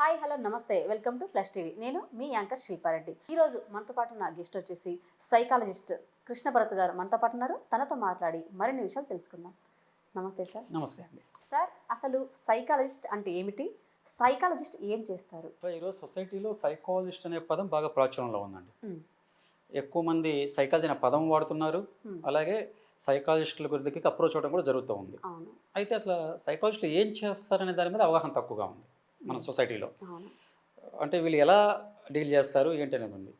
Hi hello నమస్తే. Welcome to plus TV. నేను మీ యాంకర్ శిల్పారెడ్డి ఈరోజు మనతో పాటు నా గెస్ట్ వచ్చేసి సైకాలజిస్ట్ కృష్ణ భరత్ గారు మనతో పాటు ఉన్నారు. తనతో మాట్లాడి మరిన్ని విషయాలు తెలుసుకుందాం. నమస్తే సార్. నమస్తే అండి. సార్ అసలు సైకాలజిస్ట్ అంటే ఏమిటి? సైకాలజిస్ట్ ఏం చేస్తారు? ఈరోజు సొసైటీలో సైకాలజిస్ట్ అనే పదం బాగా ప్రాచుర్యంలో ఉందండి. ఎక్కువ మంది సైకాలజీ అనే పదం వాడుతున్నారు. అలాగే సైకాలజిస్టుల గురించి అప్రోచ్ అవ్వడం కూడా జరుగుతూ ఉంది. అవును. అయితే అసలు సైకాలజిస్టులు ఏం చేస్తారనే దాని మీద అవగాహన తక్కువగా ఉంది. మన సొసైటీలో. అంటే వీళ్ళు ఎలా డీల్ చేస్తారు ఏంటి అనేది ఉంది.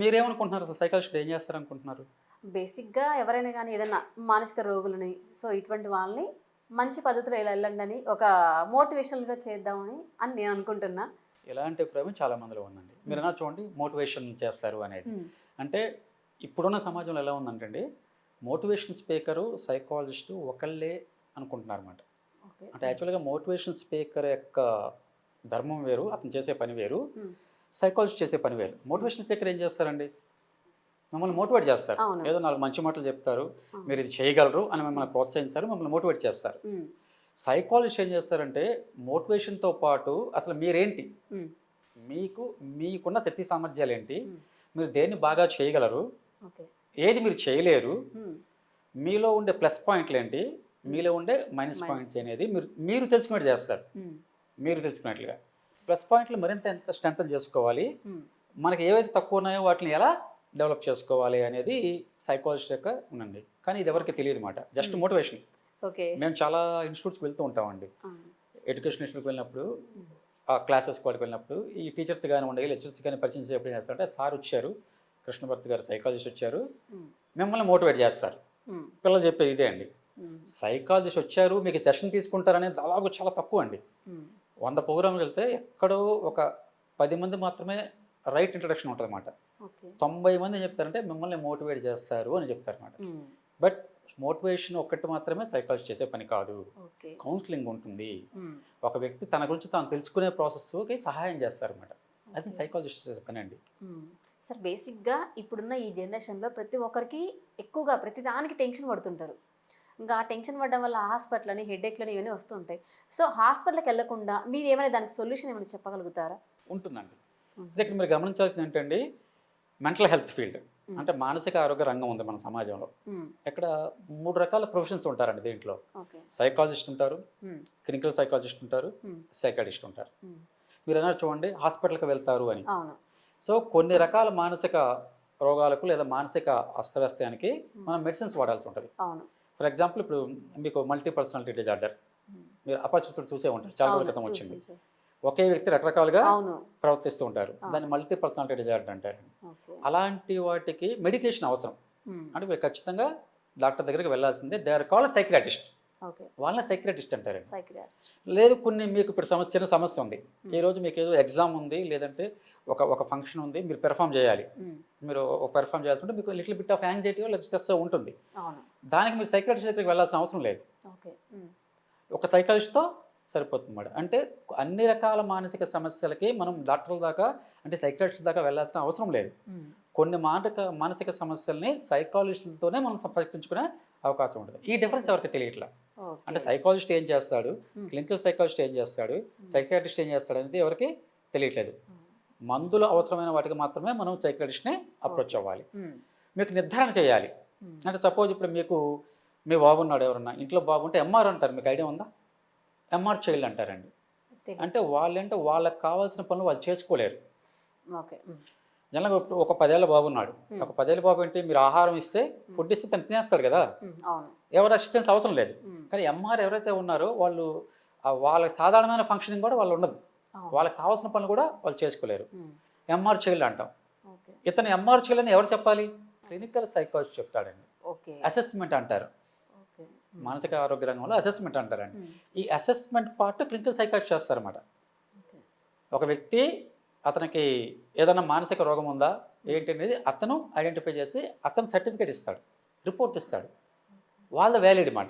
మీరేమనుకుంటున్నారు అసలు? సైకాలజిస్ట్ ఏం చేస్తారు అనుకుంటున్నారు బేసిక్గా ఎవరైనా కానీ ఏదైనా మానసిక రోగులని సో ఇటువంటి వాళ్ళని మంచి పద్ధతిలో ఇలా వెళ్ళండి అని ఒక మోటివేషనల్గా చేద్దామని అని నేను అనుకుంటున్నా. ఎలాంటి అభిప్రాయం చాలా మందిలో ఉందండి. మీరు అన్నా చూడండి మోటివేషన్ చేస్తారు అనేది. అంటే ఇప్పుడున్న సమాజంలో ఎలా ఉందంటే అండి మోటివేషన్ స్పీకరు సైకాలజిస్టు ఒకళ్ళే అనుకుంటున్నారు అనమాట అంటే యాక్చువల్గా మోటివేషన్ స్పీకర్ యొక్క ధర్మం వేరు అతను చేసే పని వేరు. సైకాలజిస్ట్ చేసే పని వేరు మోటివేషన్ స్పీకర్ ఏం చేస్తారండి మమ్మల్ని మోటివేట్ చేస్తారు. ఏదో నాలుగు మంచి మాటలు చెప్తారు. మీరు ఇది చేయగలరు అని మిమ్మల్ని ప్రోత్సహించారు మమ్మల్ని మోటివేట్ చేస్తారు. సైకాలజిస్ట్ ఏం చేస్తారంటే మోటివేషన్తో పాటు అసలు మీరేంటి. మీకు మీకున్న శక్తి సామర్థ్యాలు ఏంటి. మీరు దేన్ని బాగా చేయగలరు ఏది మీరు చేయలేరు. మీలో ఉండే ప్లస్ పాయింట్లు ఏంటి మీలో ఉండే మైనస్. పాయింట్స్ అనేది మీరు మీరు తెలుసుకున్నట్టు చేస్తారు మ్మ్. మీరు తెలుసుకున్నట్లుగా ప్లస్ పాయింట్లు మరింత ఎంత స్ట్రెంగ్ చేసుకోవాలి మ్మ్. మనకి ఏవైతే తక్కువ ఉన్నాయో వాటిని ఎలా డెవలప్ చేసుకోవాలి అనేది సైకాలజిస్ట్ యొక్క ఉందండి కానీ ఇది ఎవరికి తెలియదు మాట జస్ట్ Hmm. మోటివేషన్ ఓకే మేము చాలా ఇన్స్టిట్యూట్స్కి వెళ్తూ ఉంటామండి. ఎడ్యుకేషన్ ఇన్స్టిట్యూట్కి వెళ్ళినప్పుడు మ్మ్. ఆ క్లాసెస్ వాళ్ళకి వెళ్ళినప్పుడు ఈ టీచర్స్ కానీ ఉండే లెక్చర్స్ కానీ పరిచయం ఎప్పుడు చేస్తారంటే సార్ వచ్చారు కృష్ణభర్తి గారు సైకాలజిస్ట్ వచ్చారు మ్మ్. మిమ్మల్ని మోటివేట్ చేస్తారు. పిల్లలు చెప్పేది ఇదే అండి. సైకాలజిస్ట్ వచ్చారు మీకు సెషన్ తీసుకుంటారనేది దాదాపు చాలా తక్కువ అండి. వంద ప్రోగ్రామ్కి వెళ్తే ఎక్కడో ఒక పది మంది మాత్రమే రైట్ ఇంట్రడక్షన్ ఉంటుంది అనమాట తొంభై మంది ఏం చెప్తారంటే మిమ్మల్ని మోటివేట్ చేస్తారు అని చెప్తారన్నమాట మ్మ్. బట్ మోటివేషన్ ఒక్కటి మాత్రమే సైకాలజిస్ట్ చేసే పని కాదు కౌన్సిలింగ్ ఉంటుంది. ఒక వ్యక్తి తన గురించి తాను తెలుసుకునే ప్రాసెస్కి సహాయం చేస్తారన్నమాట అది ఓకే. సైకాలజిస్ట్ చేసే పని అండి. సార్ బేసిక్గా ఇప్పుడున్న ఈ జనరేషన్లో ప్రతి ఒక్కరికి ఎక్కువగా ప్రతి దానికి టెన్షన్ పడుతుంటారు ఇంకా ఆ టెన్షన్ పడడం వల్ల హాస్పిటల్ అని హెడేక్లని ఇవన్నీ వస్తుంటాయి. సో హాస్పిటల్కి వెళ్ళకుండా మీరు ఏమైనా దానికి సొల్యూషన్ ఏమైనా చెప్పగలుగుతారా? ఉంటుందండి. ఇక్కడ మీరు గమనించాల్సింది ఏంటంటే మెంటల్ హెల్త్ ఫీల్డ్. అంటే మానసిక ఆరోగ్య రంగం ఉంది మన సమాజంలో. ఇక్కడ మూడు రకాల ప్రొఫెషన్స్ ఉంటారండి దీంట్లో. సైకాలజిస్ట్ ఉంటారు. క్లినికల్ సైకాలజిస్ట్ ఉంటారు. సైకాలజిస్ట్ ఉంటారు. మీరు అన్నారు చూడండి హాస్పిటల్కి వెళ్తారు అని. సో కొన్ని రకాల మానసిక రోగాలకు లేదా మానసిక అస్తవ్యస్తానికి మనం మెడిసిన్స్ వాడాల్సి ఉంటుంది. ఫర్ ఎగ్జాంపుల్ ఇప్పుడు మీకు మల్టీ పర్సనాలిటీ డిజార్డర్. మీరు అపరిచితులు చూసే ఉంటారు. చాలా రోజుల క్రితం వచ్చింది. ఒకే వ్యక్తి రకరకాలుగా ప్రవర్తిస్తూ ఉంటారు. దాన్ని మల్టీ పర్సనాలిటీ డిజార్డర్ అంటారు. అలాంటి వాటికి మెడికేషన్ అవసరం. అంటే మీరు ఖచ్చితంగా డాక్టర్ దగ్గరికి వెళ్ళాల్సిందే. దే ఆర్ కాల్ సైక్రాటిస్ట్ వాళ్ళని సైక్రాటిస్ట్ సైక్రియాట్రిస్ట్ లేదు కొన్ని మీకు ఇప్పుడు సమస్య చిన్న సమస్య ఉంది. ఈ రోజు మీకు ఏదో ఎగ్జామ్ ఉంది లేదంటే ఒక ఒక ఫంక్షన్ ఉంది మీరు పెర్ఫామ్ చేయాలి. మీరు ఒక పెర్ఫామ్ చేయాల్సి ఉంటే మీకు లిటిల్ బిట్ ఆఫ్ యాంగ్జైటీ లేదా స్ట్రెస్ ఉంటుంది. దానికి మీరు సైకాలజిస్ట్ దగ్గరికి వెళ్ళాల్సిన అవసరం లేదు. ఒక సైకాలజిస్ట్తో సరిపోతుంది మేడం. అంటే అన్ని రకాల మానసిక సమస్యలకి మనం డాక్టర్ల దాకా అంటే సైకాలజిస్ట్ దాకా వెళ్ళాల్సిన అవసరం లేదు. కొన్ని మానసిక మానసిక సమస్యల్ని సైకాలజిస్టులతోనే మనం పరిష్కరించుకునే అవకాశం ఉంటుంది. ఈ డిఫరెన్స్ ఎవరికి తెలియట్లా? అంటే సైకాలజిస్ట్ ఏం చేస్తాడు. క్లినికల్ సైకాలజిస్ట్ ఏం చేస్తాడు? సైకాట్రిస్ట్ ఏం చేస్తాడు అనేది ఎవరికి తెలియట్లేదు. మందులు అవసరమైన వాటికి మాత్రమే మనం సైకాలజిస్ట్ని అప్రోచ్ అవ్వాలి. మీకు నిర్ధారణ చేయాలి. అంటే సపోజ్ ఇప్పుడు మీకు మీ బాబున్నాడు ఎవరన్నా ఇంట్లో బాబుంటే ఎంఆర్ అంటారు మీకు ఐడియా ఉందా? ఎంఆర్ చైల్డ్ అంటారండి. అంటే వాళ్ళంటే వాళ్ళకి కావాల్సిన పనులు వాళ్ళు చేసుకోలేరు. ఓకే. జనరల్గా ఒక పదేళ్ళ బాబు ఉన్నాడు. ఒక పదేళ్ళ బాబు అంటే మీరు ఆహారం ఇస్తే ఫుడ్ ఇస్తే తను తినేస్తాడు కదా. ఎవరు అసిస్టెన్స్ అవసరం లేదు. కానీ ఎంఆర్ ఎవరైతే ఉన్నారో వాళ్ళు వాళ్ళ సాధారణమైన ఫంక్షనింగ్ కూడా వాళ్ళు ఉండదు. వాళ్ళకి కావాల్సిన పనులు కూడా వాళ్ళు చేసుకోలేరు. ఎంఆర్ చైల్డ్ అంటాం. ఇతను ఎంఆర్ చైల్డ్ అని ఎవరు చెప్పాలి? క్లినికల్ సైకాలజిస్ట్ చెప్తాడండి. ఓకే. అసెస్మెంట్ అంటారు. మానసిక ఆరోగ్య రంగంలో అసెస్మెంట్ అంటారండి. ఈ అసెస్మెంట్ పార్ట్ క్లినికల్ సైకాలజిస్ట్ చేస్తారన్నమాట. ఒక వ్యక్తి అతనికి ఏదైనా మానసిక రోగం ఉందా ఏంటి అనేది అతను ఐడెంటిఫై చేసి అతను సర్టిఫికేట్ ఇస్తాడు రిపోర్ట్ ఇస్తాడు. వాళ్ళ వ్యాలిడ్ మాట.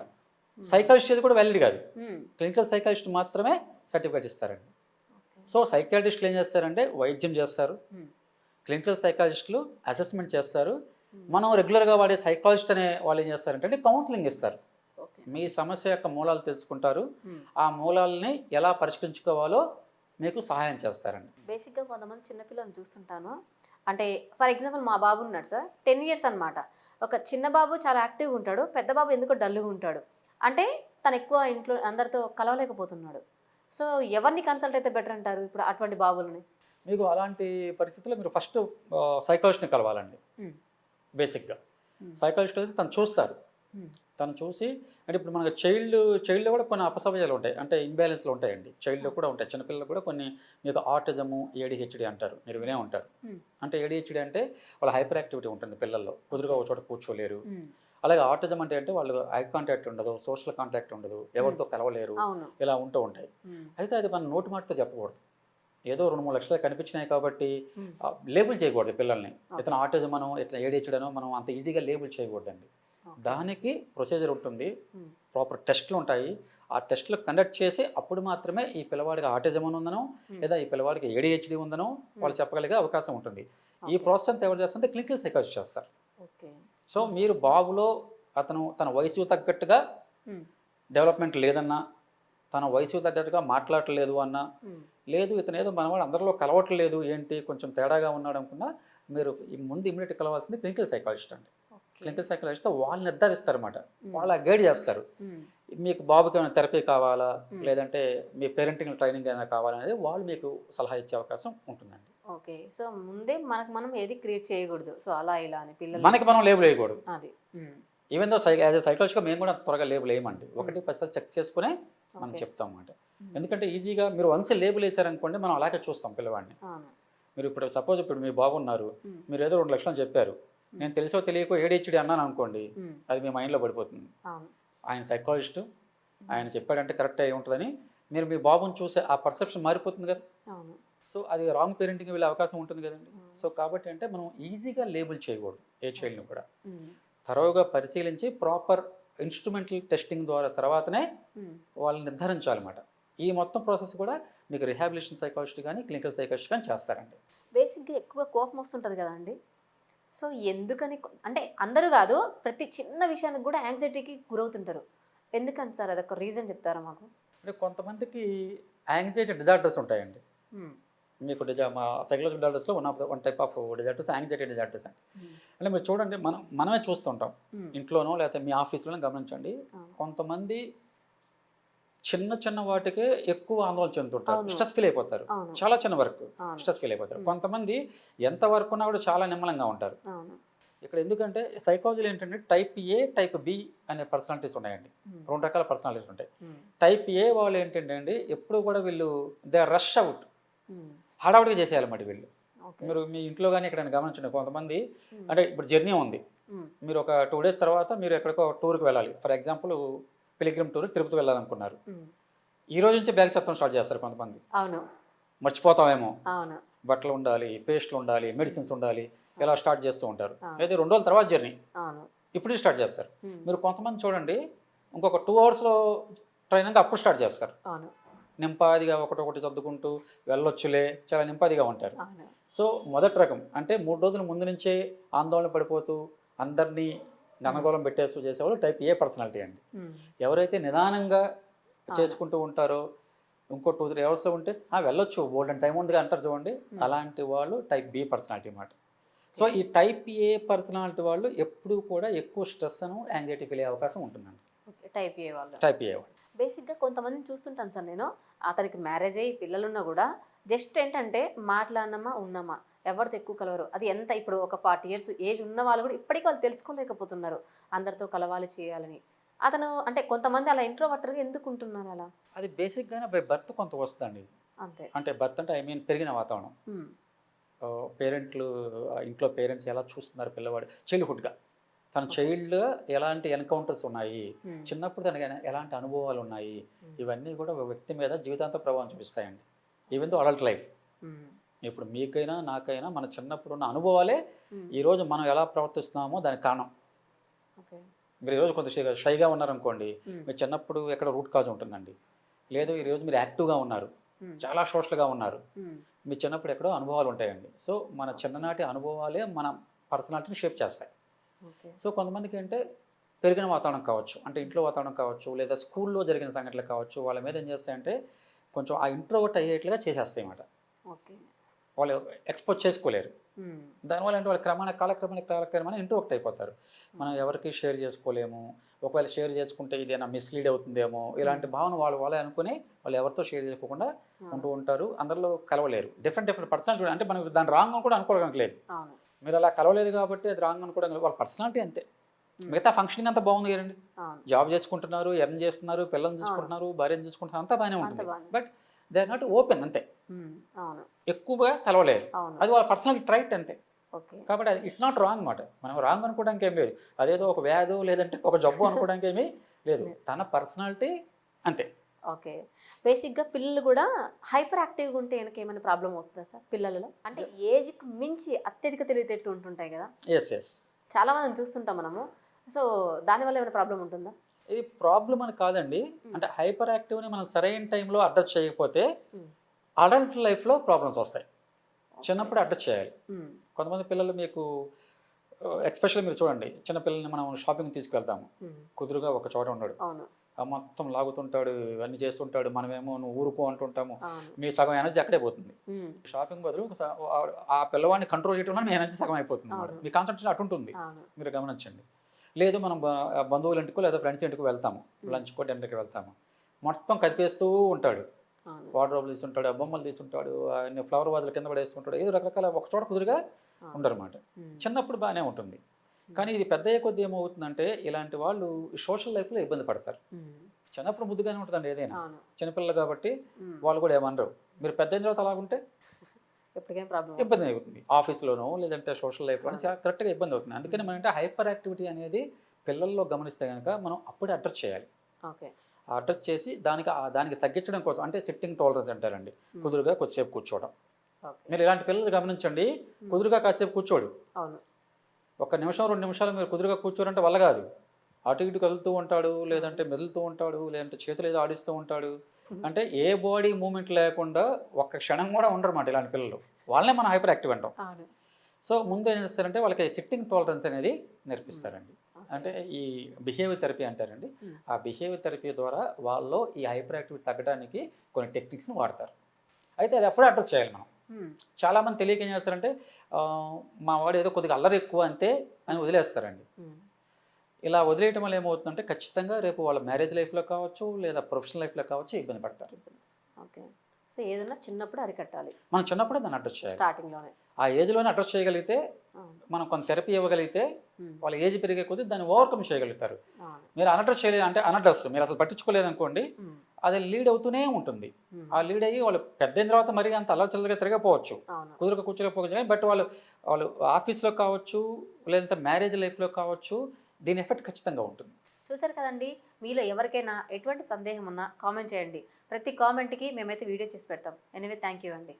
సైకాలజిస్ట్ ఇది కూడా వ్యాలిడ్ కాదు. క్లినికల్ సైకాలజిస్ట్ మాత్రమే సర్టిఫికేట్ ఇస్తారండి. సో సైకాలజిస్టులు ఏం చేస్తారంటే వైద్యం చేస్తారు. క్లినికల్ సైకాలజిస్టులు అసెస్మెంట్ చేస్తారు. మ్మ్. మనం రెగ్యులర్గా వాడే సైకాలజిస్ట్ అనే వాళ్ళు ఏం చేస్తారంటే కౌన్సిలింగ్ ఇస్తారు. మీ సమస్య యొక్క మూలాలు తెలుసుకుంటారు. ఆ మూలాలని ఎలా పరిష్కరించుకోవాలో మీకు సహాయం చేస్తారండి. బేసిక్గా కొంతమంది చిన్నపిల్లల్ని చూస్తుంటాను. అంటే ఫర్ ఎగ్జాంపుల్ మా బాబు ఉన్నాడు సార్ టెన్ ఇయర్స్ అన్నమాట. ఒక చిన్న బాబు చాలా యాక్టివ్గా ఉంటాడు పెద్ద బాబు ఎందుకో డల్గా ఉంటాడు. అంటే తను ఎక్కువ ఇంట్లో అందరితో కలవలేకపోతున్నాడు. సో ఎవరిని కన్సల్ట్ అయితే బెటర్ అంటారు ఇప్పుడు అటువంటి బాబులని? మీకు అలాంటి పరిస్థితుల్లో మీరు ఫస్ట్ సైకాలజిస్ట్ని కలవాలండి. బేసిక్గా. సైకాలజిస్ట్ అయితే తను చూస్తారు. తను చూసి అంటే ఇప్పుడు మనకి చైల్డ్ చైల్డ్లో కూడా కొన్ని అపసమయాలు ఉంటాయి. అంటే ఇంబ్యాలెన్స్లు ఉంటాయండి. చైల్డ్లో కూడా ఉంటాయి. చిన్నపిల్లలు కూడా కొన్ని మీకు ఆటిజము ఏడిహెచ్డి అంటారు. మీరు వినే ఉంటారు. అంటే ఏడిహెచ్డి అంటే వాళ్ళ హైపర్ యాక్టివిటీ ఉంటుంది పిల్లల్లో. కుదురుగా ఒక చోట కూర్చోలేరు. అలాగే ఆటిజం అంటే అంటే వాళ్ళు ఐ కాంటాక్ట్ ఉండదు సోషల్ కాంటాక్ట్ ఉండదు. ఎవరితో కలవలేరు. ఇలా ఉంటూ ఉంటాయి. అయితే అది మన నోటి మాటతో చెప్పకూడదు. ఏదో రెండు మూడు లక్షలు కనిపించినాయి కాబట్టి లేబుల్ చేయకూడదు పిల్లల్ని. ఇతను ఆటిజం మనం ఇతను ఏడిహెచ్డనో మనం అంత ఈజీగా లేబుల్ చేయకూడదండి. దానికి ప్రొసీజర్ ఉంటుంది. ప్రాపర్ టెస్ట్లు ఉంటాయి. ఆ టెస్ట్లు కండక్ట్ చేసి అప్పుడు మాత్రమే ఈ పిల్లవాడికి ఆటిజం అని ఉందనో. లేదా ఈ పిల్లవాడికి ఏడిహెచ్డి ఉందనో వాళ్ళు చెప్పగలిగే అవకాశం ఉంటుంది. ఈ. ప్రాసెస్ అంతా ఎవరు చేస్తుంటే క్లినికల్ సైకాలజిస్ట్ చేస్తారు. ఓకే. సో మీరు బాబులో అతను తన వయసు తగ్గట్టుగా డెవలప్మెంట్ లేదన్నా తన వయసు తగ్గట్టుగా మాట్లాడట్లేదు అన్నా లేదు ఇతను ఏదో మనవాడు అందరిలో కలవట్లేదు ఏంటి కొంచెం తేడాగా ఉన్నాడు అనుకున్నా మీరు ఈ ముందు ఇమీడియట్ కలవాల్సింది క్లినికల్ సైకాలజిస్ట్ అండి. క్లినికల్ సైకాలజిస్ట్ వాళ్ళు నిర్ధారిస్తారన్నమాట. వాళ్ళ గైడ్ చేస్తారు. మీకు బాబుకి ఏమైనా థెరపీ కావాలా. లేదంటే మీ పేరెంటింగ్ ట్రైనింగ్ ఏమైనా కావాలనేది వాళ్ళు మీకు సలహా ఇచ్చే అవకాశం ఉంటుందండి. ఓకే. సో ముందే మనకు మనం ఏది క్రియేట్ చేయకూడదు. సో అలా ఇలా అని పిల్లలు మనకి మనం లేబుల్ వేయకూడదు అది. Even though Sye as a సైకాలజిస్ట్గా మేము కూడా త్వరగా లేబుల్ వేయమండి ఒకటి పది చెక్ చేసుకునే మనం. చెప్తాం అన్నమాట. ఎందుకంటే ఈజీగా మీరు వన్స్ లేబుల్ వేసారనుకోండి మనం అలాగే చూస్తాం పిల్లవాడిని. మీరు ఇప్పుడు సపోజ్ ఇప్పుడు మీ బాగున్నారు ఉమ్, మీరు ఏదో రెండు లక్షలు చెప్పారు. నేను తెలుసో తెలియకో ఏడిహెచ్డి అన్నాను అనుకోండి అది మీ మైండ్లో పడిపోతుంది. ఆయన సైకాలజిస్ట్ ఆయన చెప్పాడంటే కరెక్ట్ అయి ఉంటుందని మీరు మీ బాబుని చూసే ఆ పర్సెప్షన్ మారిపోతుంది కదా. సో అది రాంగ్ పేరెంటింగ్ వెళ్ళే అవకాశం ఉంటుంది కదండి. సో కాబట్టి అంటే మనం ఈజీగా లేబుల్ చేయకూడదు ఏ చైల్డ్ని కూడా. తరోగా పరిశీలించి ప్రాపర్ ఇన్స్ట్రుమెంటల్ టెస్టింగ్ ద్వారా తర్వాతనే వాళ్ళని నిర్ధారించాలన్నమాట. ఈ మొత్తం ప్రాసెస్ కూడా మీకు రిహాబిలిటేషన్ సైకాలజిస్ట్ కానీ క్లినికల్ సైకాలజిస్ట్ కానీ చేస్తారండి. బేసిక్గా ఎక్కువ కోపం వస్తుంటుంది కదండి సో ఎందుకని అంటే అందరూ కాదు ప్రతి చిన్న విషయానికి కూడా యాంగ్జైటీకి గురవుతుంటారు. ఎందుకని సార్ అదొక రీజన్ చెప్తారా మాకు? అంటే కొంతమందికి యాంగ్జైటీ డిజార్డర్స్ ఉంటాయండి. మీకు డిజా మా psychological డిజార్డర్స్లో one of one type of disorders anxiety disorders అండి. అంటే మీరు చూడండి మనం మనమే చూస్తుంటాం. ఇంట్లోనో లేకపోతే మీ ఆఫీస్లోనో గమనించండి. కొంతమంది చిన్న చిన్న వాటికే ఎక్కువ ఆందోళన చెందుతుంటారు. స్ట్రెస్ ఫీల్ అయిపోతారు. చాలా చిన్న వర్క్ స్ట్రెస్ ఫీల్ అయిపోతారు. కొంతమంది ఎంత వర్క్ ఉన్నా కూడా చాలా నిమ్మలంగా ఉంటారు. ఇక్కడ ఎందుకంటే సైకాలజీలో ఏంటంటే టైప్ ఏ టైప్ బి అనే పర్సనాలిటీస్ ఉన్నాయండి. రెండు రకాల పర్సనాలిటీస్ ఉంటాయి. టైప్ ఏ వాళ్ళు ఏంటంటే అండి ఎప్పుడు కూడా వీళ్ళు దే రష్ అవుట్. హడావుడిగా చేసేయాలన్నమాట వీళ్ళు. మీరు మీ ఇంట్లో కానీ ఇక్కడ గమనించండి కొంతమంది అంటే ఇప్పుడు జర్నీ ఉంది. మీరు ఒక టూ డేస్ తర్వాత మీరు ఎక్కడికో టూర్కి వెళ్ళాలి. For example pilgrim tour Tirupati వెళ్ళాలనుకున్నారు. ఈ రోజు నుంచి బ్యాగ్ సత్వం స్టార్ట్ చేస్తారు కొంతమంది. అవును. మర్చిపోతామేమో. అవును. బట్టలు ఉండాలి పేస్ట్లు ఉండాలి మెడిసిన్స్ ఉండాలి ఇలా స్టార్ట్ చేస్తూ ఉంటారు. అయితే రెండు రోజుల తర్వాత జర్నీ. ఇప్పుడు స్టార్ట్ చేస్తారు. మీరు కొంతమంది చూడండి ఇంకొక టూ అవర్స్లో ట్రైనింగ్ అప్పుడు స్టార్ట్ చేస్తారు. నింపాదిగా ఒకటొకటి సర్దుకుంటూ వెళ్ళొచ్చులే చాలా నింపాదిగా ఉంటారు. సో మొదటి రకం అంటే మూడు రోజుల ముందు నుంచే ఆందోళన పడిపోతూ అందరినీ గనగోళం పెట్టేస్తూ చేసేవాళ్ళు టైప్ ఏ పర్సనాలిటీ అండి. ఎవరైతే నిదానంగా. చేసుకుంటూ ఉంటారో ఇంకో టూ త్రీ అవర్స్లో ఉంటే "ఆ, వెళ్ళొచ్చు బోల్డ్ అండ్ టైం ఉంది అంటారు చూడండి. అలాంటి వాళ్ళు టైప్ బి పర్సనాలిటీ అన్నమాట. సో ఈ టైప్ ఏ పర్సనాలిటీ వాళ్ళు ఎప్పుడూ కూడా ఎక్కువ స్ట్రెస్ అను యాంగ్జైటీ ఫీల్ అయ్యే అవకాశం ఉంటుందండి. టైప్ ఏ వాళ్ళు. టైప్ ఏ వాళ్ళు. బేసిక్గా కొంతమందిని చూస్తుంటాను సార్ నేను. అతనికి మ్యారేజ్ అయ్యి పిల్లలున్నా కూడా జస్ట్ ఏంటంటే మాట్లాడినామా ఉన్నామా? ఎవరితో ఎక్కువ కలవరు. అది ఎంత ఇప్పుడు ఒక ఫార్టీ ఇయర్స్ ఏజ్ ఉన్న వాళ్ళు కూడా ఇప్పటికీ వాళ్ళు తెలుసుకోలేకపోతున్నారు అందరితో కలవాలి చేయాలని. అతను అంటే కొంతమంది అలా ఇంట్రోవర్టర్గా ఎందుకు ఉంటున్నారు అలా? అది బేసిక్గానే బై బర్త్ కొంత వస్తుందండి. అంతే. అంటే బర్త్ అంటే ఐ మీన్ పెరిగిన వాతావరణం. పేరెంట్లు ఇంట్లో పేరెంట్స్ ఎలా చూస్తున్నారు పిల్లవాడు? చైల్డ్హుడ్గా. తన చైల్డ్ ఎలాంటి ఎన్కౌంటర్స్ ఉన్నాయి? చిన్నప్పుడు తనకి ఎలాంటి అనుభవాలు ఉన్నాయి? ఇవన్నీ కూడా ఒక వ్యక్తి మీద జీవితాంత ప్రభావం చూపిస్తాయండి. ఈవెన్ దో అడల్ట్ లైఫ్ ఇప్పుడు మీకైనా నాకైనా మన చిన్నప్పుడు ఉన్న అనుభవాలే ఈరోజు మనం ఎలా ప్రవర్తిస్తున్నామో దానికి కారణం. మీరు ఈరోజు కొంత షైగా ఉన్నారనుకోండి మీరు చిన్నప్పుడు ఎక్కడ రూట్ కాజ్ ఉంటుందండి. లేదు ఈరోజు మీరు యాక్టివ్గా ఉన్నారు చాలా సోషల్గా ఉన్నారు. మీ చిన్నప్పుడు ఎక్కడో అనుభవాలు ఉంటాయండి. సో మన చిన్ననాటి అనుభవాలే మన పర్సనాలిటీని షేప్ చేస్తాయి. సో కొంతమందికి అంటే పెరిగిన వాతావరణం కావచ్చు అంటే ఇంట్లో వాతావరణం కావచ్చు లేదా స్కూల్లో జరిగిన సంఘటనలు కావచ్చు వాళ్ళ మీద ఏం చేస్తాయంటే కొంచెం ఆ ఇంట్రోవర్ట్ అయ్యేట్లుగా చేసేస్తాయి అన్నమాట ఓకే. వాళ్ళు ఎక్స్పోజ్ చేసుకోలేరు. దానివల్ల అంటే వాళ్ళు క్రమాన కాలక్రమాన కాలక్రమాన ఇంట్రోవర్ట్ అయిపోతారు. మనం ఎవరికి షేర్ చేసుకోలేము. ఒకవేళ షేర్ చేసుకుంటే ఇదేనా మిస్లీడ్ అవుతుందేమో? ఇలాంటి భావన వాళ్ళు వాళ్ళే అనుకుని వాళ్ళు ఎవరితో షేర్ చేసుకోకుండా ఉంటూ ఉంటారు. అందరిలో కలవలేరు. డిఫరెంట్ డిఫరెంట్ పర్సనాలిటీ అంటే మనం దాని రాంగ్ కూడా అనుకోవడానికి లేదు. మీరు అలా కలవలేదు కాబట్టి అది రాంగ్ అనుకోవడం వాళ్ళ పర్సనాలిటీ అంతే. మిగతా ఫంక్షనింగ్ అంతా బాగుంది కదండి. జాబ్ చేసుకుంటున్నారు ఎర్న్ చేస్తున్నారు పిల్లల్ని చూసుకుంటున్నారు భార్యను చూసుకుంటున్నారు అంతా బాగానే ఉంటుంది. But they are not open అంతే. ఎక్కువగా కలవలేరు. అవును. అది వాళ్ళ పర్సనల్ ట్రైట్ అంతే. ఓకే. కాబట్టి అది ఇట్స్ నాట్ రాంగ్ మాట. మనం రాంగ్ అనుకోవడానికి ఏం లేదు. అదేదో ఒక వ్యాధు లేదంటే ఒక జబ్బు అనుకోవడానికి ఏమీ లేదు. తన పర్సనాలిటీ అంతే. ఓకే. బేసిక్గా పిల్లలు కూడా హైపర్ యాక్టివ్గా ఉంటే వెనక ఏమైనా ప్రాబ్లం అవుతుందా సార్ పిల్లలలో? అంటే ఏజ్కి మించి అత్యధిక తెలివితేటలు ఉంటుంటాయి కదా. ఎస్ ఎస్ చాలా మందిని చూస్తుంటాం మనము. సో దానివల్ల ఏమైనా ప్రాబ్లం ఉంటుందా? ఇది ప్రాబ్లం అని కాదండి. అంటే హైపర్ యాక్టివ్ని మనం సరైన టైంలో అడ్రస్ చేయకపోతే. అడల్ట్ లైఫ్లో ప్రాబ్లమ్స్ వస్తాయి. చిన్నప్పుడు అడ్రస్ చేయాలి. కొంతమంది పిల్లలు మీకు ఎక్స్పెషల్లీ మీరు చూడండి చిన్న పిల్లల్ని మనం షాపింగ్ తీసుకెళ్తాము ఉమ్, కుదురుగా ఒక చోట ఉన్నాడు మొత్తం లాగుతుంటాడు ఇవన్నీ చేస్తుంటాడు మనమేమో నువ్వు ఊరుకో అంటుంటాము. మీ సగం ఎనర్జీ అక్కడే పోతుంది. షాపింగ్ బదులు ఆ- పిల్లవాడిని కంట్రోల్ చేయడం వల్ల మీ ఎనర్జీ సగం అయిపోతుంది. మీ కాన్సన్ట్రేషన్ అటు ఉంటుంది. అవును. మీరు గమనించండి. లేదు మనం బంధువుల ఇంటికో లేదా ఫ్రెండ్స్ ఇంటికి వెళ్తాము. Hmm. లంచ్కో డిన్నర్కి వెళ్తాము. మొత్తం కదిపేస్తూ ఉంటాడు. వార్డ్రోబ్లు తీసుంటాడు ఆ బొమ్మలు తీసుంటాడు అన్ని ఫ్లవర్ వాజులు కింద పడేస్తుంటాడు ఏదో రకరకాల ఒక చోట కుదురుగా. ఉండరన్నమాట. ఉమ్, చిన్నప్పుడు బాగానే ఉంటుంది. కానీ ఇది పెద్ద కొద్దీ ఏమవుతుందంటే ఇలాంటి వాళ్ళు సోషల్ లైఫ్లో ఇబ్బంది పడతారు. చిన్నప్పుడు ముద్దుగానే ఉంటుందండి ఏదైనా. చిన్నపిల్లలు కాబట్టి వాళ్ళు కూడా ఏమనరు. మీరు పెద్ద తర్వాత అలాగుంటే ఇబ్బంది అవుతుంది. ఆఫీస్లోనో లేదంటే సోషల్ లైఫ్లోనో చాలా కరెక్ట్గా ఇబ్బంది అవుతుంది. అందుకని మనం అంటే హైపర్ యాక్టివిటీ అనేది పిల్లల్లో గమనిస్తే కనుక మనం అప్పుడే అడ్రస్ చేయాలి. అడ్రస్ చేసి దానికి దానికి తగ్గించడం కోసం అంటే సిట్టింగ్ టాలరెన్స్ అంటారండి. కుదురుగా కొద్దిసేపు కూర్చోవడం. మీరు ఇలాంటి పిల్లలు గమనించండి. కుదురుగా కాసేపు కూర్చోడు. ఒక నిమిషం రెండు నిమిషాలు మీరు కుదురుగా కూర్చోరంటే వల్ల కాదు. అటు ఇటు కదులుతూ ఉంటాడు లేదంటే మెదులుతూ ఉంటాడు లేదంటే చేతులు ఏదో ఆడిస్తూ ఉంటాడు. అంటే ఏ బాడీ మూమెంట్ లేకుండా ఒక్క క్షణం కూడా ఉండరన్నమాట ఇలాంటి పిల్లలు. వాళ్ళనే మనం హైపర్ యాక్టివ్ అంటాం సో ముందు ఏం చేస్తారంటే వాళ్ళకి సిట్టింగ్ టాలరెన్స్ అనేది నేర్పిస్తారండి. అంటే ఈ బిహేవియర్ థెరపీ అంటారండి. ఆ బిహేవియర్ థెరపీ ద్వారా వాళ్ళలో ఈ హైపర్ యాక్టివిటీ తగ్గడానికి కొన్ని టెక్నిక్స్ని వాడతారు. అయితే అది అప్పుడే అడ్రస్ చేయాలి మనం. చాలామంది తెలియక ఏం చేస్తారంటే మా వాడు ఏదో కొద్దిగా అల్లరి ఎక్కువ అంతే అని వదిలేస్తారండి. ఇలా వదిలేయటం వల్ల ఏమవుతుందంటే ఖచ్చితంగా రేపు వాళ్ళ మ్యారేజ్ లైఫ్లో కావచ్చు లేదా ప్రొఫెషనల్ లైఫ్లో కావచ్చు ఇబ్బంది పడతారు. ఓకే. సో ఏదన్నా చిన్నప్పుడు అరికట్టాలి. మనం చిన్నప్పుడే దాన్ని అడ్రస్ చేయాలి. స్టార్టింగ్లోనే. ఆ ఏజ్లోనే అడ్రస్ చేయగలిగితే మనం కొంత థెరపీ ఇవ్వగలిగితే వాళ్ళ ఏజ్ పెరిగే కొద్దీ దాన్ని ఓవర్కమ్ చేయగలుగుతారు. మీరు అనడ్రస్ చేయలేదు అంటే అనడ్రస్ మీరు అసలు పట్టించుకోలేదు అనుకోండి అది లీడ్ అవుతూనే ఉంటుంది. ఆ లీడ్ అయ్యి వాళ్ళు పెద్ద అయిన తర్వాత మరీ అంత అలా చిల్లరగా తిరగపోవచ్చు కుదురుగా కూర్చోలేకపోవచ్చు కానీ బట్ వాళ్ళు వాళ్ళు ఆఫీస్లో కావచ్చు లేదంటే మ్యారేజ్ లైఫ్లో కావచ్చు దీని ఎఫెక్ట్ ఖచ్చితంగా ఉంటుంది. చూసారు కదండి మీలో ఎవరికైనా ఎటువంటి సందేహం ఉన్నా కామెంట్ చేయండి. ప్రతి కామెంట్కి మేమైతే వీడియో చేసి పెడతాం. ఎనివే థ్యాంక్ యూ అండి.